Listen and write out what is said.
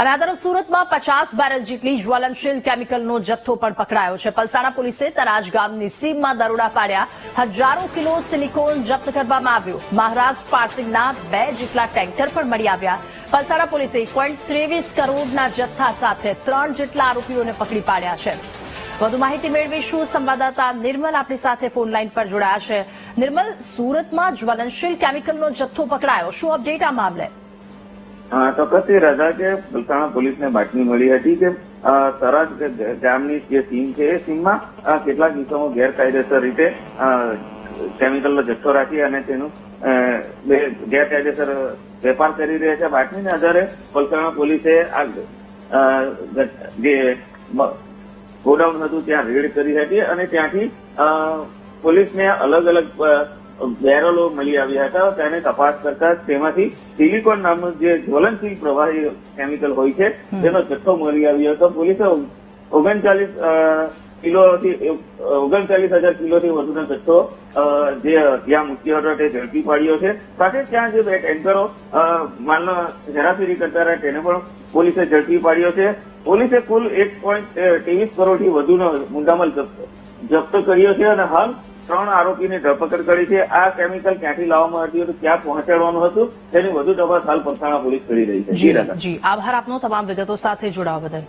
અને આ તરફ સુરતમાં પચાસ બેરલ જેટલી જ્વલનશીલ કેમિકલનો જથ્થો પણ પકડાયો છે. પલસાણા પોલીસે તરાજ ગામની સીમમાં દરોડા પાડ્યા. હજારો કિલો સિલિકોન જપ્ત કરવામાં આવ્યું. મહારાષ્ટ્ર પાર્સિંગના બે જેટલા ટેન્કર પણ મળી આવ્યા. પલસાણા પોલીસે એક ત્રેવીસ કરોડના જથ્થા સાથે ત્રણ જેટલા આરોપીઓને પકડી પાડ્યા છે. વધુ માહિતી મેળવીશું સંવાદદાતા નિર્મલ આપણી સાથે ફોન લાઈન પર જોડાયા છે. નિર્મલ, સુરતમાં જ્વલનશીલ કેમિકલનો જથ્થો પકડાયો. શું અપડેટ આ મામલે? હા, ચોક્કસથી રાજા કે પલસાણા પોલીસને બાતમી મળી હતી કે તરાજ ગામની જે સીમ છે એ સીમમાં અ, કેટલાક દિવસોમાં ગેરકાયદેસર રીતે કેમિકલનો જથ્થો રાખી અને તેનું ગેરકાયદેસર વેપાર કરી રહ્યા છે. બાતમીને આધારે પલસાણા પોલીસે આ જે ગોડાઉન હતું ત્યાં રેડ કરી હતી અને ત્યાંથી પોલીસને અલગ અલગ બેરલો મળી આવ્યા હતા. તેને તપાસ કરતા તેમાંથી સિલિકોન નામનું જે જ્વલનશીલ પ્રવાહી કેમિકલ હોય છે તેનો જથ્થો મળી આવ્યો હતો. પોલીસે ઓગણચાલીસ કિલોથી ઓગણચાલીસ હજાર કિલોથી વધુનો જથ્થો જે ત્યાં મૂક્યો હતો તે ઝડપી પાડ્યો છે. સાથે ત્યાં જે બે ટેન્કરો માલનો હેરાફેરી કરતા રહ્યા તેને પણ પોલીસે ઝડપી પાડ્યો છે. પોલીસે કુલ એક પોઈન્ટ ત્રેવીસ કરોડથી વધુનો મુદ્દામાલ જપ્ત કર્યો છે અને હાલ ત્રણ આરોપીની ધરપકડ કરી છે. આ કેમિકલ ક્યાંથી લાવવામાં આવ્યું હતું ક્યાં પહોંચાડવાનું હતું તેની વધુ તપાસ હાલ પલસાણા પોલીસ કરી રહી છે. જી. આભાર આપનો તમામ વિગતો સાથે જોડાવા બદલ.